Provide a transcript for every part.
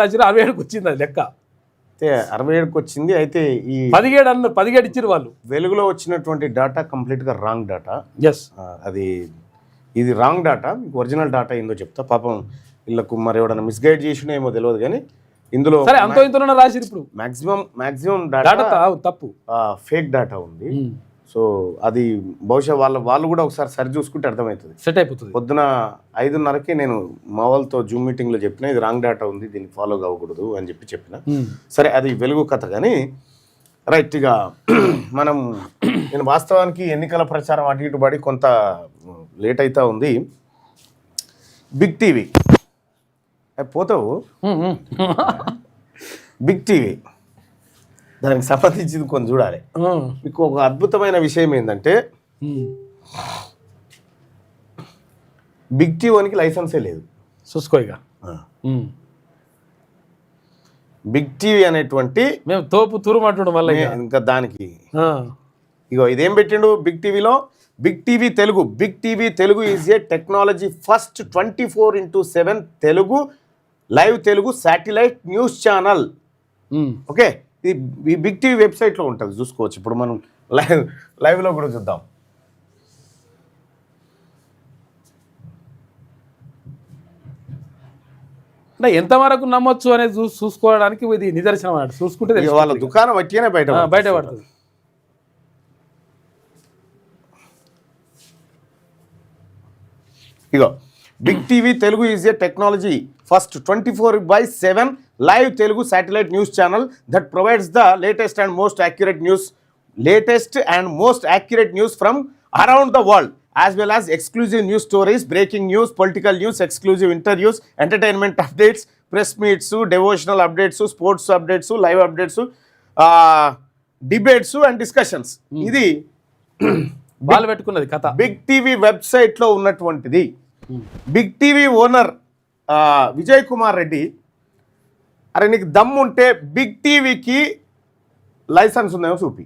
రాసిరు అరవై ఏడుకి వచ్చింది అది లెక్క. అయితే అరవై ఏడుకి వచ్చింది అయితే ఈ పదిహేడు అన్న పదిహేడు ఇచ్చారు వాళ్ళు. వెలుగులో వచ్చినటువంటి డేటా కంప్లీట్గా రాంగ్ డేటా ఎస్ అది ఇది రాంగ్ డేటా మీకు ఒరిజినల్ డేటా ఏందో చెప్తా. పాపం వీళ్ళకు మరి ఎవడన్నా మిస్గైడ్ చేసినా ఏమో తెలియదు కానీ ఇందులో సరే అంతో ఇంతలో రాసిరు ఇప్పుడు. మాక్సిమం మాక్సిమం డాటా తప్పు. ఫేక్ డేటా ఉంది. సో అది బహుశా వాళ్ళ వాళ్ళు కూడా ఒకసారి సరి చూసుకుంటే అర్థమవుతుంది. సెట్ అయిపోతుంది. పొద్దున ఐదున్నరకి నేను మా వాళ్ళతో జూమ్ మీటింగ్లో చెప్పిన ఇది రాంగ్ డేటా ఉంది దీన్ని ఫాలో కావకూడదు అని చెప్పి చెప్పిన. ఉమ్. సరే అది వెలుగు కథ కానీ రైట్ ఇక మనం నేను వాస్తవానికి ఎన్నికల ప్రచారం అటు ఇటు పడి కొంత లేట్ అవుతా ఉంది. బిగ్ టీవీ పోతావు. బిగ్ టీవీ దానికి సంబంధించింది కొంచెం చూడాలి. మీకు ఒక అద్భుతమైన విషయం ఏంటంటే. బిగ్ టీవీకి లైసెన్సే లేదు చూసుకో ఇక ఉమ్. బిగ్ టీవీ అనేటువంటి మేము తోపు తురుమంటుడు మళ్ళీ ఇక. ఇంకా దానికి. ఇగో ఇదేం పెట్టిండు బిగ్ టీవీలో big TV Telugu big TV Telugu is a technology first twenty four into seven Telugu live Telugu satellite news channel. Okay ఇది ఈ బిగ్ టీవీ వెబ్సైట్లో ఉంటుంది చూసుకోవచ్చు ఇప్పుడు మనం లైవ్ లైవ్లో కూడా చూద్దాం అంటే ఎంతవరకు నమ్మొచ్చు అనేది చూ చూసుకోవడానికి ఇది నిదర్శనం అన్నట్టు చూసుకుంటే. వాళ్ళ దుకాణం వచ్చేనే బయట బయట. పడుతుంది ఇగో big TV Telugu is a technology first twenty four by seven live Telugu satellite news channel that provides the latest and most accurate news latest and most accurate news from around the world as well as exclusive news stories breaking news political news exclusive interviews entertainment updates press meets devotional updates sports updates live updates debates and discussions ఇది వాళ్ళు పెట్టుకున్నది కథ. Big TV వెబ్సైట్లో ఉన్నటువంటిది. Big TV owner Vijay Kumar Reddy అరే నీకు దమ్ము ఉంటే బిగ్ టీవీకి లైసెన్స్ ఉందేమో చూపి.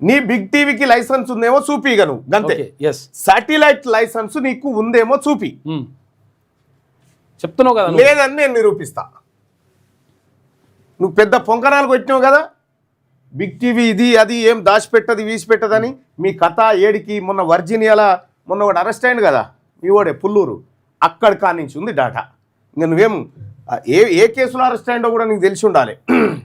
నీ బిగ్ టీవీకి లైసెన్స్ ఉందేమో చూపిగా నువ్వు గంతే సాటిలైట్ లైసెన్స్ నీకు ఉందేమో చూపి. చెప్తున్నావు కదా. లేదని నేను నిరూపిస్తా నువ్వు పెద్ద పొంకనాలు కొట్టినావు కదా బిగ్ టీవీ ఇది అది ఏం దాచిపెట్టది వీసిపెట్టదని మీ కథ ఏడికి మొన్న వర్జీనియాల మొన్న ఒకటి అరెస్ట్ అయింది కదా మీ వాడే పుల్లూరు. అక్కడ కానించి ఉంది డాటా ఇంకా నువ్వేం ఏ ఏ కేసులో అరెస్ట్ అయిందో కూడా నీకు తెలిసి ఉండాలి.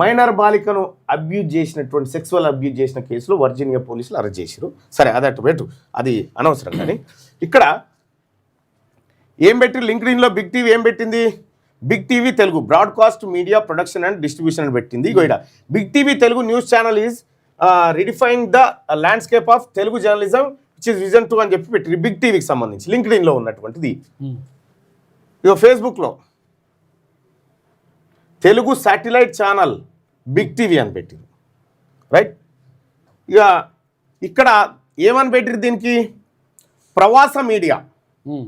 మైనర్ బాలికను అబ్యూజ్ చేసినటువంటి సెక్సువల్ అబ్యూజ్ చేసిన కేసులో వర్జీనియా పోలీసులు అరెస్ట్ చేశారు సరే అది అటు పెట్టు. అది అనవసరం కానీ. ఇక్కడ ఏం పెట్టి లింక్డ్ఇన్లో బిగ్ టీవీ ఏం పెట్టింది? Big TV Telugu. Broadcast media production and distribution అని పెట్టింది. ఇగో big TV Telugu news channel is redefine the landscape of Telugu journalism which is vision to అని చెప్పి పెట్టి బిగ్ టీవీకి సంబంధించి లింక్డ్ఇన్లో ఉన్నటువంటిది. ఉమ్. ఇగో ఫేస్బుక్లో Telugu satellite channel big TV అని పెట్టింది రైట్ ఇక ఇక్కడ ఏమని పెట్టిరు దీనికి? Pravasa media. Um.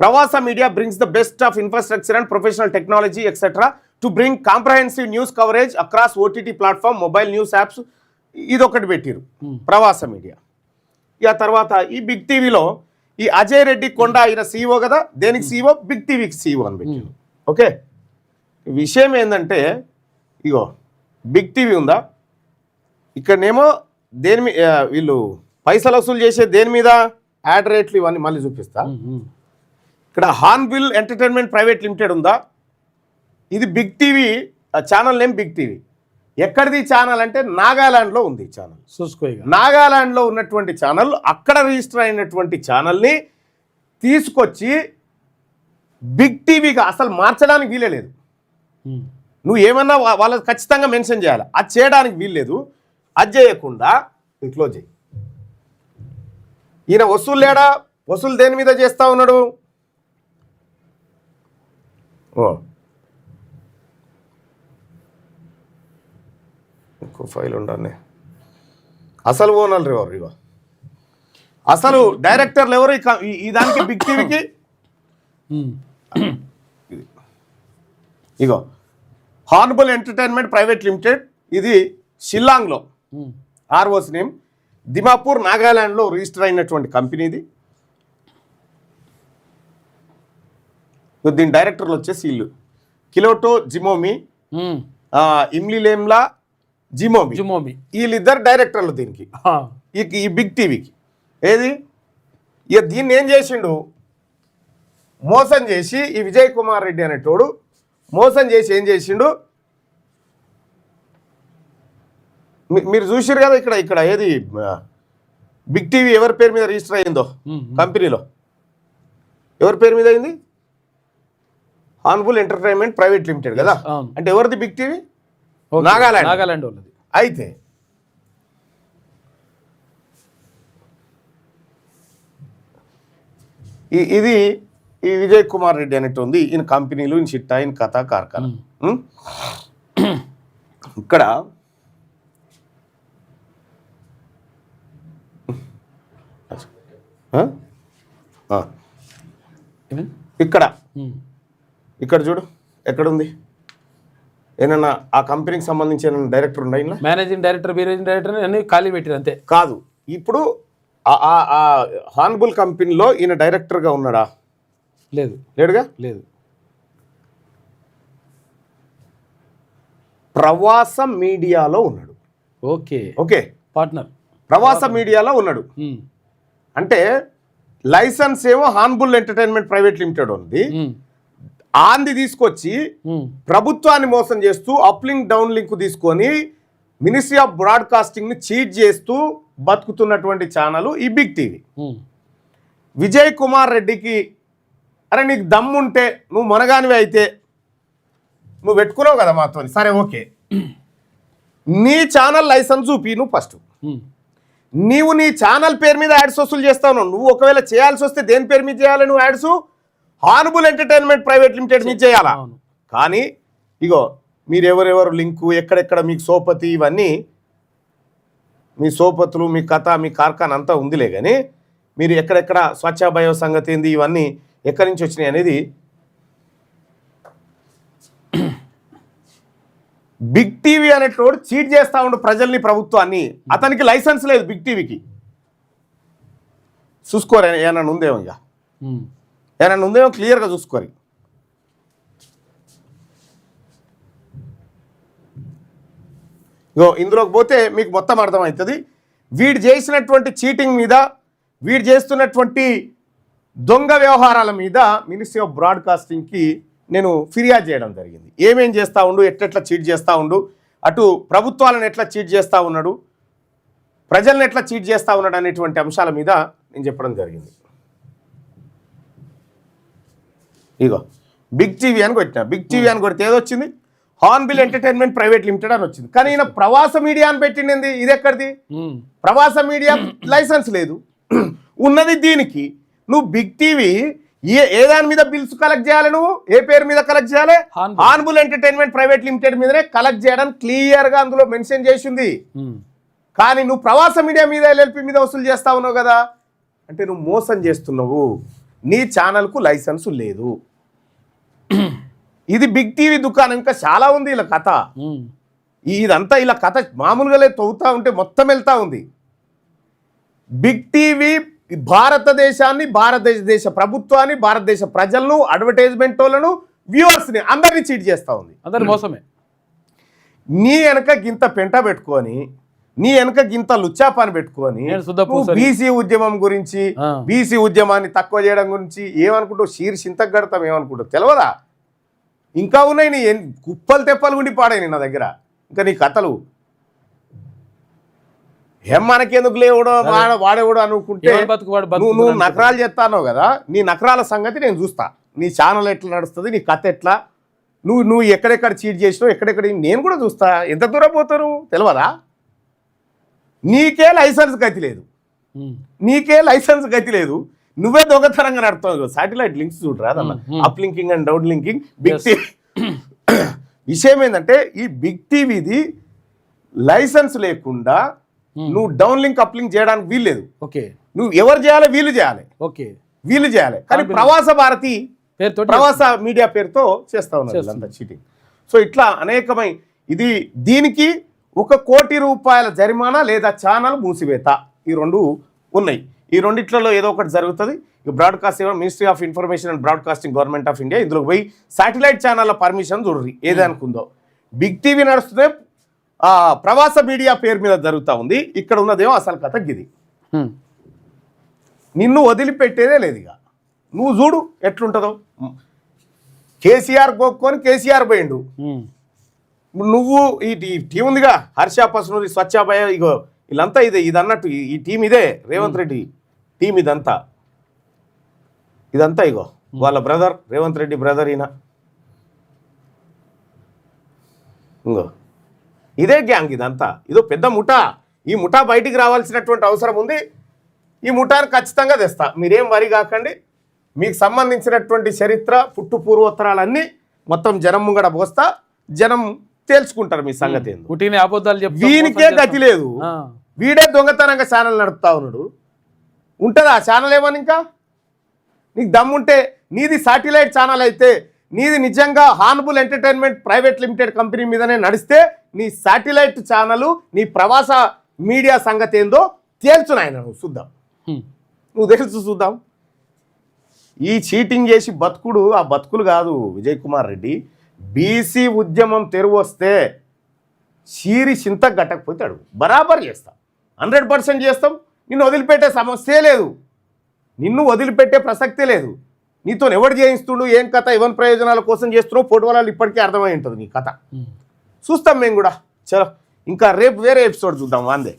Pravasa media brings the best of infrastructure and professional technology etcetera to bring comprehensive news coverage across OTT platform mobile news apps ఇది ఒకటి పెట్టిరు ప్రవాస మీడియా. ఇక తర్వాత ఈ బిగ్ టీవీలో ఈ అజయ్ రెడ్డి కొండ ఆయన సీఈఓ కదా దేనికి సీఈఓ? బిగ్ టీవీకి సీఈఓ అని పెట్టిరు. ఓకే? విషయం ఏంటంటే ఇగో బిగ్ టీవీ ఉందా? ఇక్కడనేమో దేని మీ వీళ్ళు పైసలు వసూలు చేసే దేని మీద యాడ్ రేట్లు ఇవన్నీ మళ్ళీ చూపిస్తా. ఇక్కడ హార్న్బిల్ ఎంటర్టైన్మెంట్ ప్రైవేట్ లిమిటెడ్ ఉందా? ఇది big TV channel name big TV. ఎక్కడిది ఛానల్ అంటే నాగాలాండ్లో ఉంది ఛానల్. చూసుకో ఇక నాగాలాండ్లో ఉన్నటువంటి ఛానల్ అక్కడ రిజిస్టర్ అయినటువంటి ఛానల్ని తీసుకొచ్చి బిగ్ టీవీగా అసలు మార్చడానికి వీలే లేదు ఉమ్. నువ్వు ఏమన్నా వాళ్ళకి ఖచ్చితంగా మెన్షన్ చేయాలి. అది చేయడానికి వీల్లేదు. అది చేయకుండా క్లోజ్ చేయి. ఈయన వసూలు లేడా? వసూలు దేని మీద చేస్తా ఉన్నాడు? ఓ. ఇంకో ఫైల్ ఉండాలి. అసలు ఓనర్లు ఎవరు ఇగో. అసలు డైరెక్టర్లు ఎవరు? ఈ దానికి బిగ్ టీవీకి. ఇగో. హార్నబుల్ ఎంటర్టైన్మెంట్ ప్రైవేట్ లిమిటెడ్ ఇది షిల్లాంగ్లో. ఆర్ఓస్ నేమ్. దిమాపూర్ నాగాలాండ్లో రిజిస్టర్ అయినటువంటి కంపెనీ ఇది. ఇగో దీని డైరెక్టర్లు వచ్చేసి వీళ్ళు. కిలోటో జిమోమి ఇమ్లిలేమ్లా జిమోమి. జుమోమి. వీళ్ళిద్దరు డైరెక్టర్లు దీనికి. ఈ బిగ్ టీవీకి. ఏది? ఇక దీన్ని ఏం చేసిండు? మోసం చేసి ఈ విజయ్ కుమార్ రెడ్డి అనేటోడు మోసం చేసి ఏం చేసిండు? మీరు చూసిరు కదా ఇక్కడ ఇక్కడ ఏది? బిగ్ టీవీ ఎవరి పేరు మీద రిజిస్టర్ అయ్యిందో? ఉమ్. కంపెనీలో. ఎవరి పేరు మీద అయింది? హాన్ఫుల్ ఎంటర్టైన్మెంట్ ప్రైవేట్ లిమిటెడ్ కదా. అంటే ఎవరిది బిగ్ టీవీ. నాగాలాండ్. నాగాలాండ్ వాళ్ళది. అయితే ఇది ఈ విజయ్ కుమార్ రెడ్డి అనేట్టు ఉంది. ఈయన కంపెనీలు ఈయన చిట్టా ఈయన కథ కార్ఖాన? ఇక్కడ? ఇక్కడ. ఇక్కడ చూడు. ఎక్కడుంది? ఏమన్నా ఆ కంపెనీకి సంబంధించి ఏమైనా డైరెక్టర్ ఇంట్లో? మేనేజింగ్ డైరెక్టర్ మేనేజింగ్ డైరెక్టర్ అన్ని ఖాళీ పెట్టారు అంతే. కాదు ఇప్పుడు ఆ- హార్న్బుల్ కంపెనీలో ఈయన డైరెక్టర్గా ఉన్నాడా? లేదు. లేడుగా? లేదు. ప్రవాస మీడియాలో ఉన్నాడు. ఓకే. ఓకే. పార్ట్నర్. ప్రవాస మీడియాలో ఉన్నాడు. అంటే లైసెన్స్ ఏమో హార్న్బుల్ ఎంటర్టైన్మెంట్ ప్రైవేట్ లిమిటెడ్ ఉంది. ఆంది తీసుకొచ్చి. ప్రభుత్వాన్ని మోసం చేస్తూ అప్లింక్ డౌన్ లింక్ తీసుకొని మినిస్ట్రీ ఆఫ్ బ్రాడ్కాస్టింగ్ని చీట్ చేస్తూ బతుకుతున్నటువంటి ఛానల్ ఈ బిగ్ టీవీ. విజయ్ కుమార్ రెడ్డికి అరే నీకు దమ్ముంటే నువ్వు మనగానివి అయితే నువ్వు పెట్టుకున్నావు కదా మాతో సరే ఓకే నీ ఛానల్ లైసెన్స్ చూపి నువ్వు ఫస్ట్. నీవు నీ ఛానల్ పేరు మీద యాడ్స్ వసూలు చేస్తావు నువ్వు ఒకవేళ చేయాల్సి వస్తే దేని పేరు మీద చేయాలి నువ్వు ads Hornbill entertainment private limited మీద చేయాలా. కానీ ఇగో మీరు ఎవరెవరు లింకు ఎక్కడెక్కడ మీకు సోపతి ఇవన్నీ మీ సోపతులు మీ కథ మీ కార్ఖాన అంతా ఉందిలే కానీ మీరు ఎక్కడెక్కడ స్వచ్ఛ భయో సంగతి ఏంది ఇవన్నీ ఎక్కడి నుంచి వచ్చినాయి అనేది బిగ్ టీవీ అనేటోడు చీట్ చేస్తా ఉండు ప్రజల్ని ప్రభుత్వాన్ని. అతనికి లైసెన్స్ లేదు బిగ్ టీవీకి. చూసుకోరు ఏమన్నా ఉందేమో ఇక? ఏమైనా ఉందేమో క్లియర్గా చూసుకోరు. ఇగో ఇందులోకి పోతే మీకు మొత్తం అర్థమవుతుంది. వీడు చేసినటువంటి చీటింగ్ మీద వీడు చేస్తున్నటువంటి దొంగ వ్యవహారాల మీద మినిస్ట్రీ ఆఫ్ బ్రాడ్కాస్టింగ్కి నేను ఫిర్యాదు చేయడం జరిగింది. ఏమేం చేస్తూ ఉండు ఎట్లెట్లా చీట్ చేస్తూ ఉండు అటు ప్రభుత్వాలను ఎట్లా చీట్ చేస్తూ ఉన్నాడు ప్రజలను ఎట్లా చీట్ చేస్తూ ఉన్నాడు అనేటువంటి అంశాల మీద నేను చెప్పడం జరిగింది. ఇగో. బిగ్ టీవీ అని కొట్టిన. బిగ్ టీవీ అని కొడితే ఏదొచ్చింది? హార్న్బిల్ ఎంటర్టైన్మెంట్ ప్రైవేట్ లిమిటెడ్ అని వచ్చింది. కానీ ఈయన ప్రవాస మీడియా అని పెట్టింది ఇది ఎక్కడిది. ప్రవాస మీడియా లైసెన్స్ లేదు. ఉన్నది దీనికి. నువ్వు బిగ్ టీవీ ఏ ఏ దాని మీద బిల్స్ కలెక్ట్ చేయాలి నువ్వు? ఏ పేరు మీద కలెక్ట్ చేయాలి. హార్న్బుల్ ఎంటర్టైన్మెంట్ ప్రైవేట్ లిమిటెడ్ మీదనే కలెక్ట్ చేయడానికి క్లియర్గా అందులో మెన్షన్ చేసింది. కానీ నువ్వు ప్రవాస మీడియా మీద ఎల్ఎల్పి మీద వసూలు చేస్తా ఉన్నావు కదా? అంటే నువ్వు మోసం చేస్తున్నావు. నీ ఛానల్కు లైసెన్స్ లేదు. ఇది బిగ్ టీవీ దుకాణం. ఇంకా చాలా ఉంది ఇలా కథ. ఇదంతా ఇలా కథ మామూలుగా లేదు తవ్వుతా ఉంటే మొత్తం వెళ్తా ఉంది. బిగ్ టీవీ భారతదేశాన్ని భారతదేశ దేశ ప్రభుత్వాన్ని భారతదేశ ప్రజలను అడ్వర్టైజ్మెంట్ వాళ్ళను వ్యూవర్స్ని అందరినీ చీట్ చేస్తూ ఉంది. అందరి మోసమే. నీ వెనక గింత పెంట పెట్టుకొని నీ వెనక గింత లుచ్చాపాని పెట్టుకొని. బీసీ ఉద్యమం గురించి. బీసీ ఉద్యమాన్ని తక్కువ చేయడం గురించి ఏమనుకుంటావు? షీర్ చింతకు గడతాం ఏమనుకుంటావు? తెలియదా ఇంకా ఉన్నాయి నీ కుప్పలు తెప్పలు ఉండి పాడాయి నా దగ్గర. ఇంకా నీ కథలు. ఏం మనకెందుకు లేవుడో వాడ వాడేవాడు అనుకుంటే నువ్వు నకరాలు చేస్తానో కదా నీ నకరాల సంగతి నేను చూస్తా. నీ ఛానల్ ఎట్లా నడుస్తుంది నీ కథ ఎట్లా? నువ్వు నువ్వు ఎక్కడెక్కడ చీట్ చేసినావు ఎక్కడెక్కడ నేను కూడా చూస్తా. ఎంత దూరం నువ్వు తెలియదా నీకే లైసెన్స్ గతి లేదు. నీకే లైసెన్స్ గతి లేదు. నువ్వే దొంగతనంగా నడుతావు సాటిలైట్ లింక్స్ చూడరా. Uplinking and downlinking big. TV విషయం ఏంటంటే ఈ బిగ్ టీవీది లైసెన్స్ లేకుండా. నువ్వు డౌన్ లింక్ అప్ లింక్ చేయడానికి వీల్లేదు ఓకే. నువ్వు ఎవరు చేయాలి వీళ్ళు చేయాలి. ఓకే. వీళ్ళు చేయాలి. కానీ. ప్రవాస భారతి పేరుతో ప్రవాస మీడియా పేరుతో చేస్తా ఉన్నారు చీటింగ్ సో ఇట్లా అనేకమై ఇది దీనికి ఒక కోటి రూపాయల జరిమానా లేదా ఛానల్ మూసివేత. ఈ రెండు ఉన్నాయి. ఈ రెండిట్లలో ఏదో ఒకటి జరుగుతుంది. ఇక broadcast ministry of information and broadcasting government of India ఇందులో పోయి శాటిలైట్ ఛానళ్ళ పర్మిషన్ చూడరి. ఏది అనుకుందో. బిగ్ టీవీ నడుస్తుంది ప్రవాస మీడియా పేరు మీద జరుగుతూ ఉంది. ఇక్కడ ఉన్నదేమో అసలు కథ గిది. నిన్ను వదిలిపెట్టేదే లేదు ఇక. నువ్వు చూడు ఎట్లుంటుందో. కేసీఆర్ గోక్కొని కేసీఆర్ పోయిండు. నువ్వు ఈ టీం ఉందిగా. హర్ష పసునూరి స్వచ్ఛాభయ ఇగో వీళ్ళంతా ఇదే ఇది అన్నట్టు ఈ- ఈ టీం ఇదే. రేవంత్ రెడ్డి టీం ఇదంతా. ఇదంతా ఇగో. వాళ్ళ బ్రదర్ రేవంత్ రెడ్డి బ్రదర్ ఈయన. ఇంగో. ఇదే గ్యాంగ్ ఇదంతా. ఇదో పెద్ద ముఠా. ఈ ముఠా బయటికి రావాల్సినటువంటి అవసరం ఉంది. ఈ ముఠాను ఖచ్చితంగా తెస్తా. మీరేం వరి కాకండి. మీకు సంబంధించినటువంటి చరిత్ర పుట్టు పూర్వోత్తరాలన్నీ మొత్తం జనం ముంగడ పోస్తా. జనం తేల్చుకుంటారు మీ సంగతి అబద్ధాలు వీనికే గతి. లేదు. వీడే దొంగతనంగా ఛానల్ నడుపుతా ఉన్నాడు. ఉంటుందా? ఆ ఛానల్ ఏమని ఇంకా? నీకు దమ్ముంటే నీది సాటిలైట్ ఛానల్ అయితే నీది నిజంగా Hornbill entertainment private limited company మీదనే నడిస్తే నీ సాటిలైట్ ఛానల్ నీ ప్రవాస మీడియా సంగతి ఏందో తేల్చు నాయన నువ్వు చూద్దాం. నువ్వు తెలుసు చూద్దాం. ఈ చీటింగ్ చేసి బతుకుడు ఆ బతుకులు కాదు విజయ్ కుమార్ రెడ్డి. బీసీ ఉద్యమం తెరువు వస్తే చీరి చింత గట్టకపోతే అడుగు. బరాబర్ చేస్తాం. హండ్రెడ్ పర్సెంట్ చేస్తాం. నిన్ను వదిలిపెట్టే సమస్యే లేదు. నిన్ను వదిలిపెట్టే ప్రసక్తే లేదు. నీతో ఎవడు చేయిస్తుండు ఏం కథ? ఎవరి ప్రయోజనాల కోసం చేస్తున్నావు? వాళ్ళు ఇప్పటికే అర్థమై ఉంటుంది నీ కథ. చూస్తాం మేము కూడా. చలో. ఇంకా రేపు వేరే ఎపిసోడ్ చూద్దాం. వాందే.